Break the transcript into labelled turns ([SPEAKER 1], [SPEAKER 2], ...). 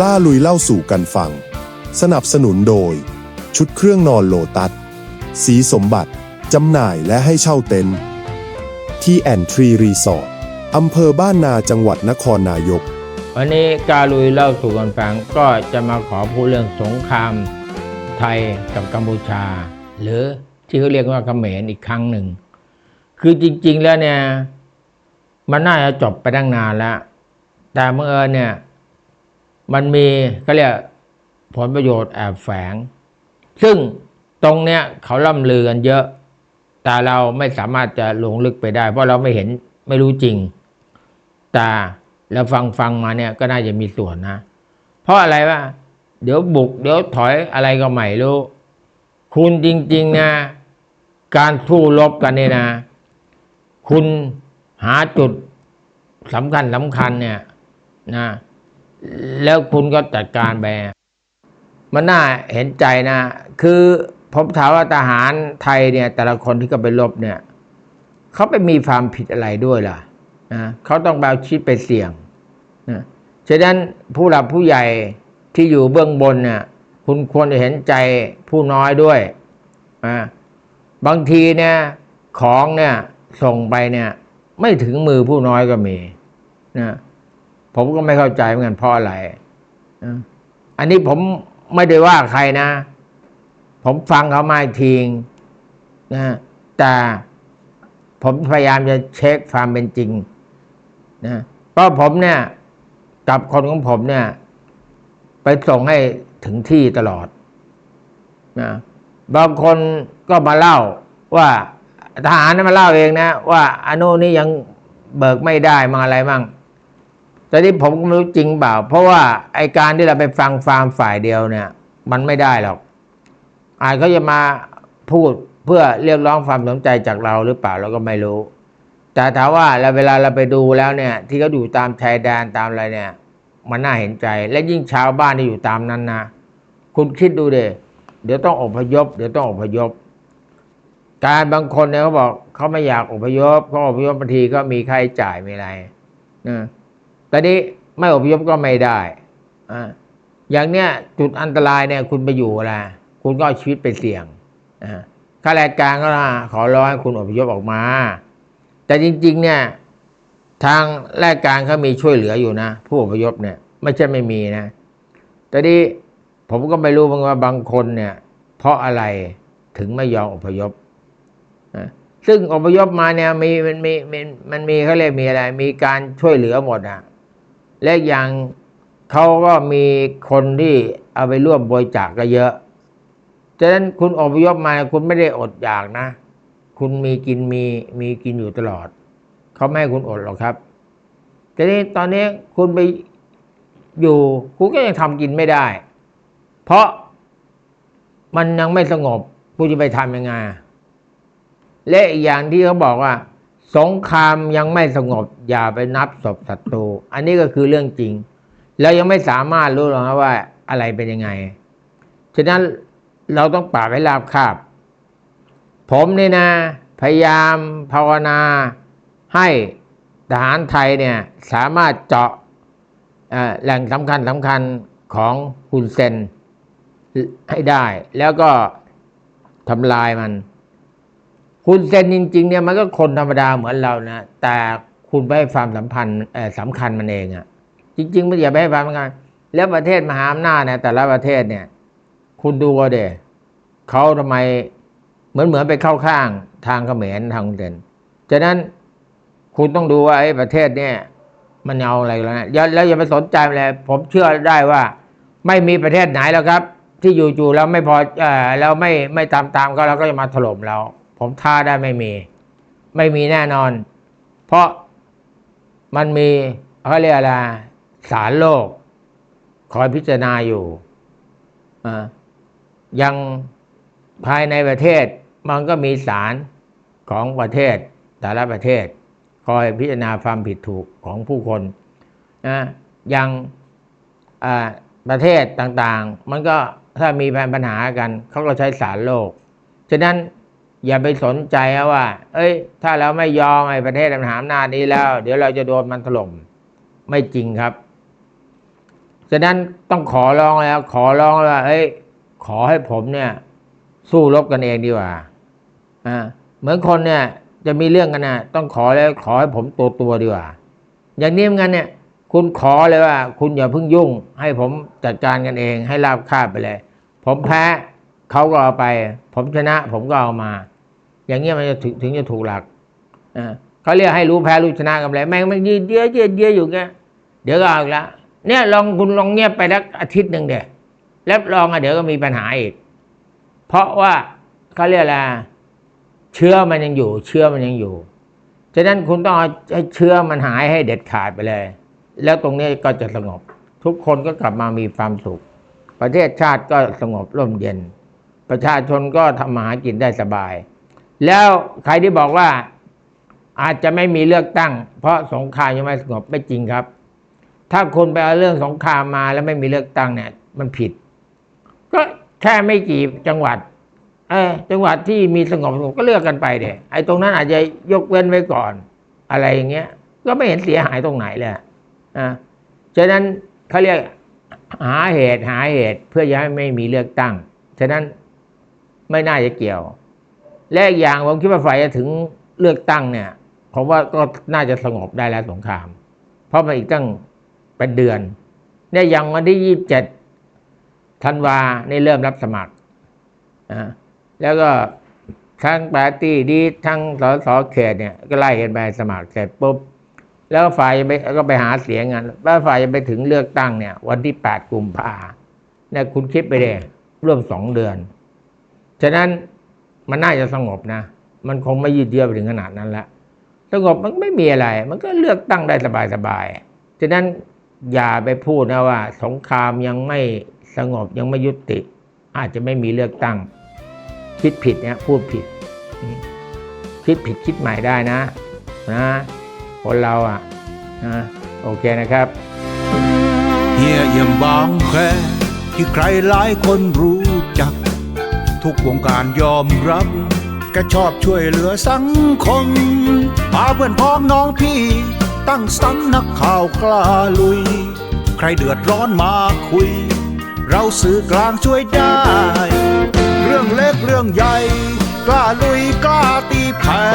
[SPEAKER 1] กล้าลุยเล่าสู่กันฟัง สนับสนุนโดย ชุดเครื่องนอนโลตัส สีสมบัติ จำหน่ายและให้เช่าเต็นท์ที่แอนทรีรีสอร์ทอำเภอบ้านนาจังหวัดนครนายก
[SPEAKER 2] วันนี้กาลุยเล่าสู่กันฟังก็จะมาขอพูดเรื่องสงครามไทยกับกัมพูชา หรือที่เขาเรียกว่าเขมรอีกครั้งหนึ่ง คือจริง ๆ แล้วเนี่ย มันน่าจะจบไปตั้งนานแล้ว แต่เมื่อเนี่ย มันมีก็เรียกผลประโยชน์แอบแฝง ซึ่งตรงเนี้ยเขาล่ำลือกันเยอะ แต่เราไม่สามารถจะลงลึกไปได้ เพราะเราไม่เห็นไม่รู้จริง แต่เราฟังฟังมาเนี่ยก็น่าจะมีส่วนนะ เพราะอะไรวะเดี๋ยวบุก เดี๋ยวถอยอะไรก็ไม่รู้ คุณจริง ๆ นะ การสู้รบกันเนี่ยนะ คุณหาจุดสำคัญสำคัญเนี่ยนะ แล้วคุณก็จัดการไปมันน่าเห็นใจนะ คือผมถามว่าทหารไทยเนี่ย แต่ละคนที่ก็ไปรบเนี่ยเขาไปมีความผิดอะไรด้วยล่ะนะเขาต้องเอาชีวิตไปเสี่ยงนะฉะนั้นผู้หลักผู้ใหญ่ที่อยู่เบื้องบนเนี่ยคุณควรจะเห็นใจผู้น้อยด้วยนะบางทีเนี่ยของเนี่ยส่งไปเนี่ย ไม่ถึงมือผู้น้อยก็มีนะ ผมก็ไม่เข้าใจเหมือนกันเพราะอะไรอันนี้ผมไม่ได้ว่าใครนะ ผมฟังเขามาอีกทีนะแต่ผมพยายามจะเช็คความเป็นจริงนะเพราะผมเนี่ยกับคนของผมเนี่ย ไปส่งให้ถึงที่ตลอดนะบางคนก็มาเล่าว่าทหารนั้นมาเล่าเองนะ ว่าอนุนี่ยังเบิกไม่ได้มาอะไรมั่ง แต่ที่ผมก็ไม่รู้จริงเปล่า เพราะว่าไอการที่เราไปฟังฟาร์มฝ่ายเดียวเนี่ย มันไม่ได้หรอก อาจเขาจะมาพูดเพื่อเรียกร้องความสนใจจากเราหรือเปล่าเราก็ไม่รู้ แต่ถามว่าเราเวลาเราไปดูแล้วเนี่ย ที่เขาอยู่ตามชายแดนตามอะไรเนี่ย มันน่าเห็นใจ และยิ่งชาวบ้านที่อยู่ตามนั้นนะคุณคิดดูเดเดี๋ยวต้องอพยพ เดี๋ยวต้องอพยพ การบางคนเนี่ยเขาบอกเขาไม่อยากอพยพเขาอพยพบางทีก็มีค่าใช้จ่ายมีอะไรนะ แต่นี้ไม่อพยพก็ไม่ได้อ่าอย่างเนี้ยจุดอันตรายเนี่ยคุณไปอยู่อะไรคุณก็เอาชีวิตไปเสี่ยงอ่าข้าราชการก็ขอร้องให้คุณอพยพออกมา แต่จริง ๆ เนี่ย ทางราชการเขามีช่วยเหลืออยู่นะ ผู้อพยพเนี่ย ไม่ใช่ไม่มีนะแต่นี้ผมก็ไม่รู้บางว่าบางคนเนี่ย เพราะอะไรถึงไม่ยอมอพยพนะซึ่งอพยพมาเนี่ยมีมันมีมันมันมีเขาเรียกมีอะไร มีการช่วยเหลือหมดอะ และอย่างเขาก็มีคนที่เอาไปร่วมบริจาคก็เยอะฉะนั้นคุณอพยพมาคุณไม่ได้อดอยากนะ คุณมีกินมีมีกินอยู่ตลอด เขาไม่ให้คุณอดหรอกครับแต่นี้ตอนนี้คุณไปอยู่คุณก็ยังทำกินไม่ได้ เพราะมันยังไม่สงบคุณจะไปทำยังไงและอีกอย่างที่เขาบอกว่า สงครามยังไม่สงบอย่าไปนับศพศัตรู อันนี้ก็คือเรื่องจริง แล้วยังไม่สามารถรู้หรอกว่าอะไรเป็นยังไง ฉะนั้นเราต้องปราบให้ราบคาบ ผมนี่นะ พยายามภาวนาให้ทหารไทยเนี่ยสามารถเจาะแหล่งสำคัญสำคัญของฮุนเซนให้ได้ แล้วก็ทำลายมัน คุณเซนจริงๆเนี่ยมันก็คนธรรมดาเหมือนเรานะแต่คุณไปให้ความสัมพันธ์สำคัญมันเองอะจริงๆมันอย่าไปให้ความสำคัญแล้วประเทศมหาอำนาจเนี่ยแต่ละประเทศเนี่ย คุณดูเอาเดเขาทำไมเหมือนเหมือนไปเข้าข้างทางเขมรทางเซนฉะนั้นคุณต้องดูว่าไอ้ประเทศเนี่ย มันเอาอะไรแล้วนะแล้วอย่าไปสนใจเลยผมเชื่อได้ว่า ไม่มีประเทศไหนแล้วครับ ที่อยู่ๆแล้วไม่พอเอ่อแล้วไม่ไม่ตามตามก็เราก็จะมาถล่มเรา ผมท้าได้ไม่มี ไม่มีแน่นอน เพราะมันมีเขาเรียกอะไรสารโลก คอยพิจารณาอยู่อ่ายังภายในประเทศ มันก็มีสารของประเทศแต่ละประเทศ คอยพิจารณาความผิดถูกของผู้คนนะย่างประเทศต่างๆ มันก็ถ้ามีปัญหากันเขาก็ใช้สารโลก ฉะนั้น อย่าไปสนใจว่า เอ้ย ถ้าเราไม่ยอมไอ้ประเทศมหาอำนาจนี้แล้ว เดี๋ยวเราจะโดนมันถล่มไม่จริงครับฉะนั้นต้องขอร้องแล้ว ขอร้องว่าเอ้ย ขอให้ผมเนี่ย สู้รบกันเองดีกว่าอ่าเหมือนคนเนี่ย จะมีเรื่องกันนะต้องขอแล้วขอให้ผมตัวตัวดีกว่า อย่างนี้เหมือนกันเนี่ย คุณขอเลยว่า คุณอย่าเพิ่งยุ่ง ให้ผมจัดการกันเอง ให้ราบคาบไปเลย ผมแพ้ เขาก็เอาไป ผมชนะ ผมก็เอามา อย่างเงี้ยมันจะถึงถึงจะถูกหลักเขาเรียกให้รู้แพ้รู้ชนะกันเลยแม่งมันยืดเยื้อยืดเยื้ออยู่เงี้ยเดี๋ยวก็เอาแล้วเนี่ยลองคุณลองเงียบไปสักอาทิตย์หนึ่งเดี๋ยวแล้วลองอะเดี๋ยวก็มีปัญหาอีก เพราะว่าเขาเรียกอะไรเชื้อมันยังอยู่ เชื้อมันยังอยู่ฉะนั้นคุณต้องให้เชื้อมันหายให้เด็ดขาดไปเลย แล้วตรงนี้ก็จะสงบ ทุกคนก็กลับมามีความสุข ประเทศชาติก็สงบร่มเย็น ประชาชนก็ทำมาหากินได้สบาย แล้วใครที่บอกว่าอาจจะไม่มีเลือกตั้ง เพราะสงครามยังไม่สงบไม่จริงครับ ถ้าคุณไปเอาเรื่องสงครามมาแล้วไม่มีเลือกตั้งเนี่ย มันผิด ก็แค่ไม่กี่จังหวัด เออจังหวัดที่มีสงบสงบก็เลือกกันไปเด็ไอ้ตรงนั้นอาจจะยกเว้นไว้ก่อน อะไรอย่างเงี้ย ก็ไม่เห็นเสียหายตรงไหนเลยอะฉะนั้นเขาเรียกหาเหตุหาเหตุเพื่อจะให้ไม่มีเลือกตั้ง ฉะนั้น ไม่น่าจะเกี่ยว และอีกอย่างผมคิดว่าฝ่ายจะถึงเลือกตั้งเนี่ยผมว่าก็น่าจะสงบได้แล้วสงคราม เพราะมันอีกตั้งเป็นเดือน เนี่ยอย่างวันที่ยี่สิบเจ็ดธันวานี่เริ่มรับสมัครอ่าแล้วก็ทั้งปาร์ตี้ดีทั้งสสเขตเนี่ย ก็ไล่กันไปสมัครเสร็จปุ๊บ แล้วฝ่ายไปก็ไปหาเสียงกันว่าฝ่ายจะไปถึงเลือกตั้งเนี่ย วันที่แปดกุมภาเนี่ยคุณคิดไปเลยร่วมสองเดือน ฉะนั้นมันน่าจะสงบนะ มันคงไม่ยืดเยื้อไปถึงขนาดนั้นละสงบมันไม่มีอะไร มันก็เลือกตั้งได้สบายๆ ฉะนั้นอย่าไปพูดนะว่า สงครามยังไม่สงบยังไม่ยุติ อาจจะไม่มีเลือกตั้ง คิดผิดเนี่ยพูดผิด คิดผิดคิดใหม่ได้นะนะคนเราอะนะโอเคนะครับ
[SPEAKER 3] เฮียยมบางแคที่ใครหลายคนรู้ ทุกวงการยอมรับ แกชอบช่วยเหลือสังคมพาเพื่อนพ้องน้องพี่ ตั้งสำนักข่าวกล้าลุย ใครเดือดร้อนมาคุย เราสื่อกลางช่วยได้ เรื่องเล็กเรื่องใหญ่ กล้าลุยกล้าตีแผ่